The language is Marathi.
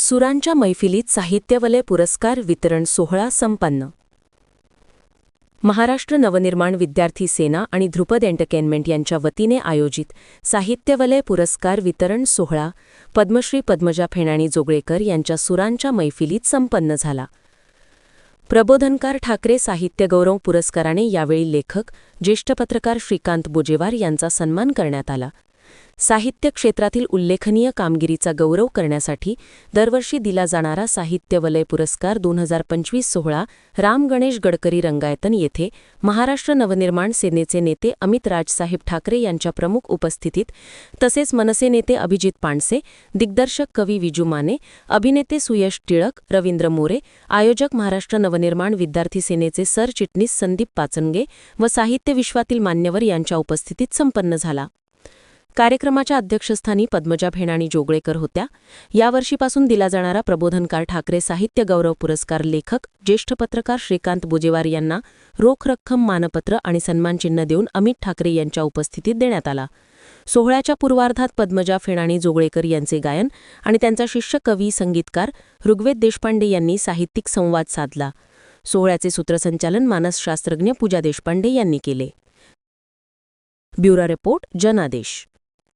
सुरांच्या मैफिलीत साहित्यवलय पुरस्कार वितरण सोहळा संपन्न. महाराष्ट्र नवनिर्माण विद्यार्थी सेना आणि ध्रुपद एंटरटेनमेंट यांच्या वतीने आयोजित साहित्यवलय पुरस्कार वितरण सोहळा पद्मश्री पद्मजा फेणाणी जोगळेकर यांच्या सुरांच्या मैफिलीत संपन्न झाला. प्रबोधनकार ठाकरे साहित्य गौरव पुरस्काराने यावेळी लेखक ज्येष्ठ पत्रकार श्रीकांत बोजेवार यांचा सन्मान करण्यात आला. साहित्य क्षेत्रातील उल्लेखनीय कामगिरीचा गौरव करण्यासाठी दरवर्षी दिला जाणारा साहित्य वलय पुरस्कार दोन हजार पंचवीस सोहळा राम गणेश गडकरी रंगायतन येथे महाराष्ट्र नवनिर्माण सेनेचे नेते अमित राजसाहेब ठाकरे यांच्या प्रमुख उपस्थितीत तसेच मनसे नेते अभिजित पांडसे दिग्दर्शक कवी विजू माने अभिनेते सुयश टिळक रवींद्र मोरे आयोजक महाराष्ट्र नवनिर्माण विद्यार्थी सेनेचे सरचिटणीस संदीप पाचनगे व साहित्य विश्वातील मान्यवर यांच्या उपस्थितीत संपन्न झाला. कार्यक्रमाच्या अध्यक्षस्थानी पद्मजा भेणाणी जोगळेकर होत्या. यावर्षीपासून दिला जाणारा प्रबोधनकार ठाकरे साहित्य गौरव पुरस्कार लेखक ज्येष्ठ पत्रकार श्रीकांत बोजेवार यांना रोख रक्कम मानपत्र आणि सन्मानचिन्ह देऊन अमित ठाकरे यांच्या उपस्थितीत देण्यात आला. सोहळ्याच्या पूर्वार्धात पद्मजा फेणाणी जोगळेकर यांचे गायन आणि त्यांचा शिष्य कवी संगीतकार ऋग्वेद देशपांडे यांनी साहित्यिक संवाद साधला. सोहळ्याचे सूत्रसंचालन मानसशास्त्रज्ञ पूजा देशपांडे यांनी केले. ब्युरो रिपोर्ट जनादेश.